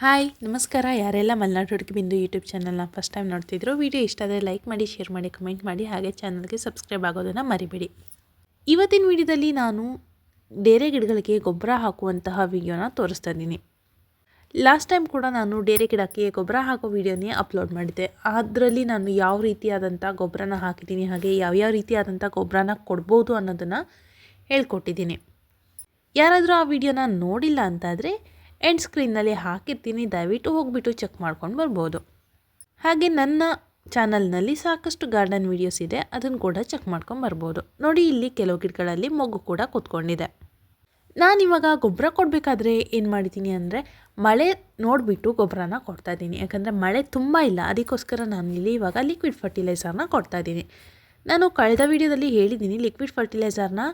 Hi, ನಮಸ್ಕಾರ. ಯಾರೆಲ್ಲ ಮಲೆನಾಡು ಹುಡುಗಿ ಬಿಂದು ಯೂಟ್ಯೂಬ್ ಚಾನಲ್ನ ಫಸ್ಟ್ ಟೈಮ್ ನೋಡ್ತಿದ್ರು ವಿಡಿಯೋ ಇಷ್ಟ ಆದರೆ ಲೈಕ್ ಮಾಡಿ ಶೇರ್ ಮಾಡಿ ಕಮೆಂಟ್ ಮಾಡಿ, ಹಾಗೆ ಚಾನಲ್ಗೆ ಸಬ್ಸ್ಕ್ರೈಬ್ ಆಗೋದನ್ನು ಮರಿಬೇಡಿ. ಇವತ್ತಿನ ವಿಡಿಯೋದಲ್ಲಿ ನಾನು ಡೇರೆ ಗಿಡಗಳಿಗೆ ಗೊಬ್ಬರ ಹಾಕುವಂತಹ ವಿಡಿಯೋನ ತೋರಿಸ್ತಾ ಇದ್ದೀನಿ. ಲಾಸ್ಟ್ ಟೈಮ್ ಕೂಡ ನಾನು ಡೇರೆ ಗಿಡಕ್ಕೆ ಗೊಬ್ಬರ ಹಾಕೋ ವಿಡಿಯೋನೇ ಅಪ್ಲೋಡ್ ಮಾಡಿದ್ದೆ. ಅದರಲ್ಲಿ ನಾನು ಯಾವ ರೀತಿಯಾದಂಥ ಗೊಬ್ಬರನ ಹಾಕಿದ್ದೀನಿ, ಹಾಗೆ ಯಾವ್ಯಾವ ರೀತಿಯಾದಂಥ ಗೊಬ್ಬರನ ಕೊಡ್ಬೋದು ಅನ್ನೋದನ್ನು ಹೇಳ್ಕೊಟ್ಟಿದ್ದೀನಿ. ಯಾರಾದರೂ ಆ ವಿಡಿಯೋನ ನೋಡಿಲ್ಲ ಅಂತಾದರೆ ಎಂಡ್ ಸ್ಕ್ರೀನ್ನಲ್ಲಿ ಹಾಕಿರ್ತೀನಿ. ದಯವಿಟ್ಟು ಹೋಗಿಬಿಟ್ಟು ಚೆಕ್ ಮಾಡ್ಕೊಂಡು ಬರ್ಬೋದು. ಹಾಗೆ ನನ್ನ ಚಾನಲ್ನಲ್ಲಿ ಸಾಕಷ್ಟು ಗಾರ್ಡನ್ ವೀಡಿಯೋಸ್ ಇದೆ. ಅದನ್ನು ಕೂಡ ಚೆಕ್ ಮಾಡ್ಕೊಂಡು ಬರ್ಬೋದು. ನೋಡಿ, ಇಲ್ಲಿ ಕೆಲವು ಗಿಡಗಳಲ್ಲಿ ಮೊಗ್ಗು ಕೂಡ ಕೂತ್ಕೊಂಡಿದೆ. ನಾನಿವಾಗ ಗೊಬ್ಬರ ಕೊಡಬೇಕಾದ್ರೆ ಏನು ಮಾಡಿದ್ದೀನಿ ಅಂದರೆ, ಮಳೆ ನೋಡಿಬಿಟ್ಟು ಗೊಬ್ಬರನ ಕೊಡ್ತಾಯಿದ್ದೀನಿ ಯಾಕಂದರೆ ಮಳೆ ತುಂಬ ಇಲ್ಲ. ಅದಕ್ಕೋಸ್ಕರ ನಾನು ಇಲ್ಲಿ ಇವಾಗ ಲಿಕ್ವಿಡ್ ಫರ್ಟಿಲೈಸರ್ನ ಕೊಡ್ತಾಯಿದ್ದೀನಿ ನಾನು ಕಳೆದ ವೀಡಿಯೋದಲ್ಲಿ ಹೇಳಿದ್ದೀನಿ ಲಿಕ್ವಿಡ್ ಫರ್ಟಿಲೈಸರ್ನ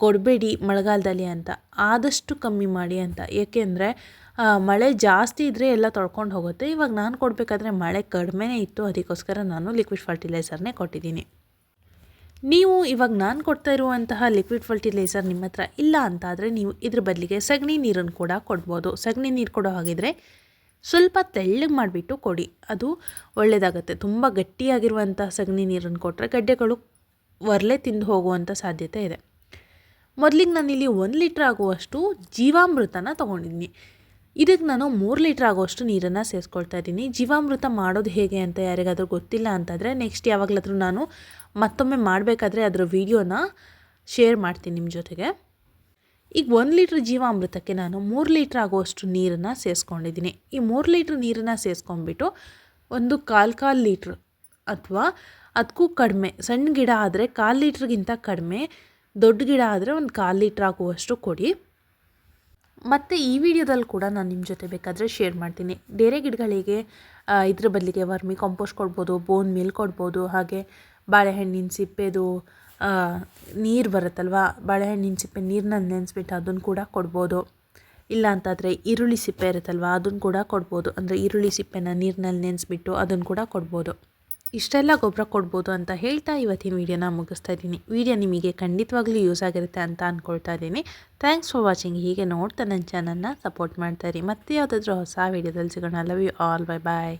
ಕೊಡಬೇಡಿ ಮಳೆಗಾಲದಲ್ಲಿ ಅಂತ, ಆದಷ್ಟು ಕಮ್ಮಿ ಮಾಡಿ ಅಂತ. ಏಕೆಂದರೆ ಮಳೆ ಜಾಸ್ತಿ ಇದ್ದರೆ ಎಲ್ಲ ತೊಳ್ಕೊಂಡು ಹೋಗುತ್ತೆ. ಇವಾಗ ನಾನು ಕೊಡಬೇಕಾದ್ರೆ ಮಳೆ ಕಡಿಮೆನೇ ಇತ್ತು. ಅದಕ್ಕೋಸ್ಕರ ನಾನು ಲಿಕ್ವಿಡ್ ಫರ್ಟಿಲೈಸರ್ನೇ ಕೊಟ್ಟಿದ್ದೀನಿ. ನೀವು ಇವಾಗ ನಾನು ಕೊಡ್ತಾ ಇರುವಂತಹ ಲಿಕ್ವಿಡ್ ಫರ್ಟಿಲೈಸರ್ ನಿಮ್ಮ ಹತ್ರ ಇಲ್ಲ ಅಂತಾದರೆ ನೀವು ಇದ್ರ ಬದಲಿಗೆ ಸಗಣಿ ನೀರನ್ನು ಕೂಡ ಕೊಡ್ಬೋದು. ಸಗಣಿ ನೀರು ಕೊಡೋ ಹಾಗಿದ್ರೆ ಸ್ವಲ್ಪ ತೆಳ್ಳಗೆ ಮಾಡಿಬಿಟ್ಟು ಕೊಡಿ. ಅದು ಒಳ್ಳೆಯದಾಗುತ್ತೆ ತುಂಬ ಗಟ್ಟಿಯಾಗಿರುವಂಥ ಸಗಣಿ ನೀರನ್ನು ಕೊಟ್ಟರೆ ಗಡ್ಡೆಗಳು ಒರಲೆ ತಿಂದು ಹೋಗುವಂಥ ಸಾಧ್ಯತೆ ಇದೆ. ಮೊದಲಿಗೆ ನಾನಿಲ್ಲಿ ಒಂದು ಲೀಟ್ರ್ ಆಗುವಷ್ಟು ಜೀವಾಮೃತನ ತೊಗೊಂಡಿದ್ದೀನಿ ಇದಕ್ಕೆ ನಾನು ಮೂರು ಲೀಟ್ರ್ ಆಗುವಷ್ಟು ನೀರನ್ನು ಸೇರಿಸ್ಕೊಳ್ತಾ ಇದ್ದೀನಿ. ಜೀವಾಮೃತ ಮಾಡೋದು ಹೇಗೆ ಅಂತ ಯಾರಿಗಾದರೂ ಗೊತ್ತಿಲ್ಲ ಅಂತಂದರೆ ನೆಕ್ಸ್ಟ್ ಯಾವಾಗಲಾದರೂ ನಾನು ಮತ್ತೊಮ್ಮೆ ಮಾಡಬೇಕಾದ್ರೆ ಅದರ ವೀಡಿಯೋನ ಶೇರ್ ಮಾಡ್ತೀನಿ ನಿಮ್ಮ ಜೊತೆಗೆ. ಈಗ ಒಂದು ಲೀಟ್ರ್ ಜೀವಾಮೃತಕ್ಕೆ ನಾನು ಮೂರು ಲೀಟ್ರ್ ಆಗುವಷ್ಟು ನೀರನ್ನು ಸೇರಿಸ್ಕೊಂಡಿದ್ದೀನಿ. ಈ ಮೂರು ಲೀಟ್ರ್ ನೀರನ್ನು ಸೇರಿಸ್ಕೊಂಡ್ಬಿಟ್ಟು ಒಂದು ಕಾಲು ಕಾಲು ಲೀಟ್ರ್ ಅಥವಾ ಅದಕ್ಕೂ ಕಡಿಮೆ, ಸಣ್ಣ ಗಿಡ ಆದರೆ ಕಾಲು ಲೀಟ್ರಿಗಿಂತ ಕಡಿಮೆ ದೊಡ್ಡ ಗಿಡ ಆದರೆ ಒಂದು ಕಾಲು ಲೀಟ್ರ್ ಆಗುವಷ್ಟು ಕೊಡಿ. ಮತ್ತು ಈ ವಿಡಿಯೋದಲ್ಲಿ ಕೂಡ ನಾನು ನಿಮ್ಮ ಜೊತೆ ಬೇಕಾದರೆ ಶೇರ್ ಮಾಡ್ತೀನಿ. ಬೇರೆ ಗಿಡಗಳಿಗೆ ಇದ್ರ ಬದಲಿಗೆ ವರ್ಮಿ ಕಾಂಪೋಸ್ಟ್ ಕೊಡ್ಬೋದು ಬೋನ್ ಮಿಲ್ ಕೊಡ್ಬೋದು, ಹಾಗೆ ಬಾಳೆಹಣ್ಣಿನ ಸಿಪ್ಪೆದು ನೀರು ಬರುತ್ತಲ್ವ, ಬಾಳೆಹಣ್ಣಿನ ಸಿಪ್ಪೆ ನೀರನ್ನ ನೆನೆಸ್ಬಿಟ್ಟು ಅದನ್ನು ಕೂಡ ಕೊಡ್ಬೋದು. ಇಲ್ಲ ಅಂತಾದರೆ ಈರುಳ್ಳಿ ಸಿಪ್ಪೆ ಇರುತ್ತಲ್ವ ಅದನ್ನು ಕೂಡ ಕೊಡ್ಬೋದು. ಅಂದರೆ ಈರುಳ್ಳಿ ಸಿಪ್ಪೆನ ನೀರಿನಲ್ಲಿ ನೆನೆಸ್ಬಿಟ್ಟು ಅದನ್ನು ಕೂಡ ಕೊಡ್ಬೋದು. ಇಷ್ಟೆಲ್ಲ ಗೊಬ್ಬರ ಕೊಡ್ಬೋದು ಅಂತ ಹೇಳ್ತಾ ಇವತ್ತಿನ ವೀಡಿಯೋನ ಮುಗಿಸ್ತಾ ಇದ್ದೀನಿ. ವೀಡಿಯೋ ನಿಮಗೆ ಖಂಡಿತವಾಗ್ಲೂ ಯೂಸ್ ಆಗಿರುತ್ತೆ ಅಂತ ಅಂದ್ಕೊಳ್ತಾ ಇದ್ದೀನಿ. ಥ್ಯಾಂಕ್ಸ್ ಫಾರ್ ವಾಚಿಂಗ್ ಹೀಗೆ ನೋಡ್ತಾ ನನ್ನ ಚಾನಲ್ನ ಸಪೋರ್ಟ್ ಮಾಡ್ತಾ ಇರಿ. ಮತ್ತೆ ಯಾವುದಾದ್ರೂ ಹೊಸ ವೀಡಿಯೋದಲ್ಲಿ ಸಿಗೋಣ. Love you all bye bye